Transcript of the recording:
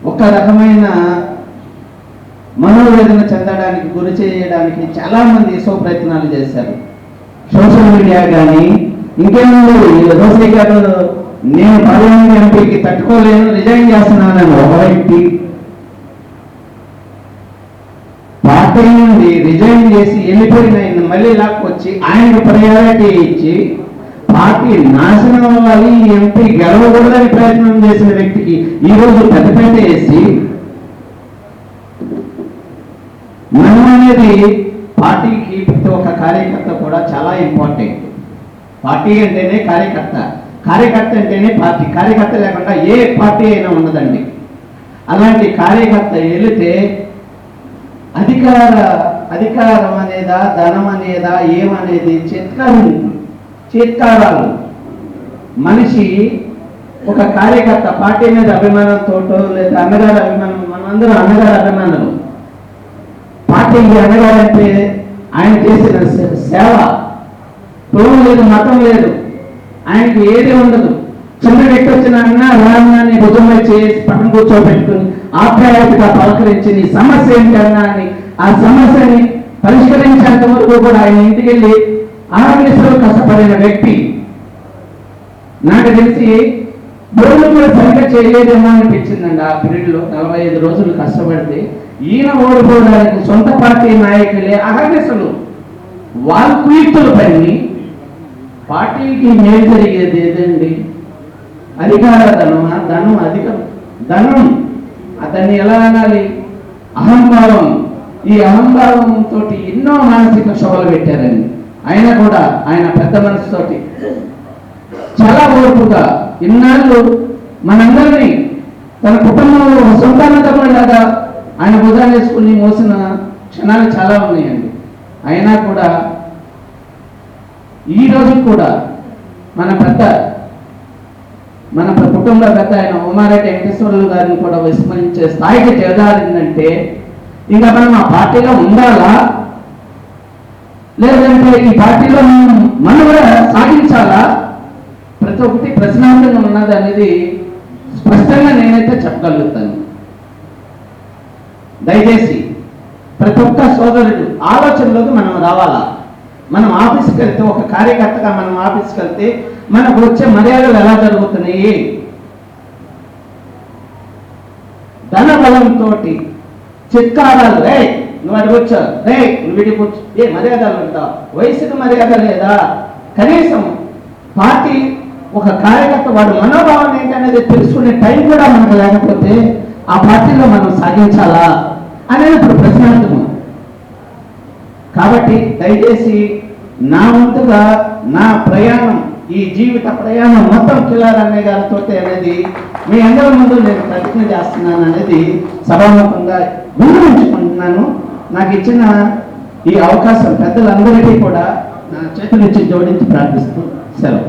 ఒక రకమైన మనోవేదన చెందడానికి గురి చేయడానికి చాలా మంది యశో ప్రయత్నాలు చేశారు. సోషల్ మీడియా కానీ ఇంకేముంది రోసే గారు నేను పార్లమెంట్ ఎంపీకి తట్టుకోలేను రిజైన్ చేస్తున్నానని ఒక వ్యక్తి పార్టీ నుండి రిజైన్ చేసి వెళ్ళిపోయిన మళ్ళీ లాక్కొచ్చి ఆయనకు ప్రయారిటీ ఇచ్చి పార్టీ నాశనం అవ్వాలి ఈ ఎంపీ గెలవకూడదని ప్రయత్నం చేసిన వ్యక్తికి ఈ రోజు వేసి మనం అనేది పార్టీకి ప్రతి ఒక్క కార్యకర్త కూడా చాలా ఇంపార్టెంట్ పార్టీ అంటేనే కార్యకర్త. కార్యకర్త అంటేనే పార్టీ. కార్యకర్త లేకుండా ఏ పార్టీ అయినా ఉండదండి. అలాంటి కార్యకర్త వెళితే అధికార అధికారం అనేదా ధనం అనేదా ఏమనేది చిత్కారం చిత్తారాలు. మనిషి ఒక కార్యకర్త పార్టీ మీద అభిమానంతో లేదా అన్నగారి అభిమానం మనందరూ అన్నగారి అభిమానులు పార్టీకి అన్నగారంటే ఆయన చేసిన సేవ. కులం లేదు మతం లేదు. ఆయనకి ఏది ఉండదు. చిన్న వ్యక్తి వచ్చిన అన్న రాన్నాన్ని భుజం చేసి పక్కన కూర్చోబెట్టుకుని ఆప్యాయతగా పలకరించి నీ సమస్య ఏంటి అన్నా అని ఆ సమస్యని పరిష్కరించేంత వరకు కూడా ఆయన ఇంటికి వెళ్ళి ఆరోగ్యశ్వరు కష్టపడిన వ్యక్తి నాకు తెలిసి భోజనం కూడా సరిగ్గా చేయలేదేమో అనిపించిందండి. ఆ పీరియడ్లో నలభై ఐదు రోజులు కష్టపడితే ఈయన ఓడిపోవడానికి సొంత పార్టీ నాయకులే అహర్నిశలు. వాళ్ళ కుయుక్తులు పని పార్టీకి మేలు జరిగేది ఏదండి? అధికార ధనమా ధనం అధిక ధనం. అతన్ని ఎలా అనాలి? అహంభావం. ఈ అహంభావంతో ఎన్నో మానసిక శోభలు పెట్టారండి. అయినా కూడా ఆయన పెద్ద మనసుతోటి. చాలా ఓర్పుగా ఇన్నాళ్ళు మనందరినీ తన కుటుంబంలో ఒక సొంతాన తమ్ముడిలాగా ఆయన భుజాలు వేసుకుని మోసిన క్షణాలు చాలా ఉన్నాయండి. అయినా కూడా ఈ రోజు కూడా మన పెద్ద మన కుటుంబ పెద్ద ఆయన ఉమారెడ్డి వెంకటేశ్వరులు గారిని కూడా విస్మరించే స్థాయికి చేదారిందంటే ఇంకా మనం ఆ పార్టీలో ఉండాలా? లేదంటే ఈ పార్టీలో మనం మనుగడ సాగించాలా ప్రతి ఒక్కటి ప్రశ్నార్థంగా ఉన్నది అనేది స్పష్టంగా నేనైతే చెప్పగలుగుతాను. దయచేసి ప్రతి ఒక్క సోదరుడు ఆలోచనలోకి మనం రావాలా? మనం ఆఫీస్కి వెళ్తే ఒక కార్యకర్తగా మనం ఆఫీస్కి వెళ్తే మనకు వచ్చే మర్యాదలు ఎలా జరుగుతున్నాయి? ధన బలంతో చిత్కారాలు రే నువ్వు అడగొచ్చా రే నువ్వు ఏ మర్యాదలు ఉంటావు వయసుకు మర్యాద లేదా? కనీసం పార్టీ ఒక కార్యకర్త వాడు మనోభావం ఏంటనేది తెలుసుకునే టైం కూడా మనకు లేకపోతే ఆ పార్టీలో మనం సాగించాలా అనేది ఇప్పుడు ప్రశ్నార్థకం కాబట్టి దయచేసి నా వంతుగా నా ప్రయాణం ఈ జీవిత ప్రయాణం మొత్తం కిలారన్నయ్య గారితో అనేది మీ అందరి ముందు నేను ప్రతిజ్ఞ చేస్తున్నాను అనేది సభాముఖంగా విన్నవించుకుంటున్నాను నాకు ఇచ్చిన ఈ అవకాశం పెద్దలందరికీ కూడా నా చేతులు ఇచ్చి జోడించి ప్రార్థిస్తూ సెలవు.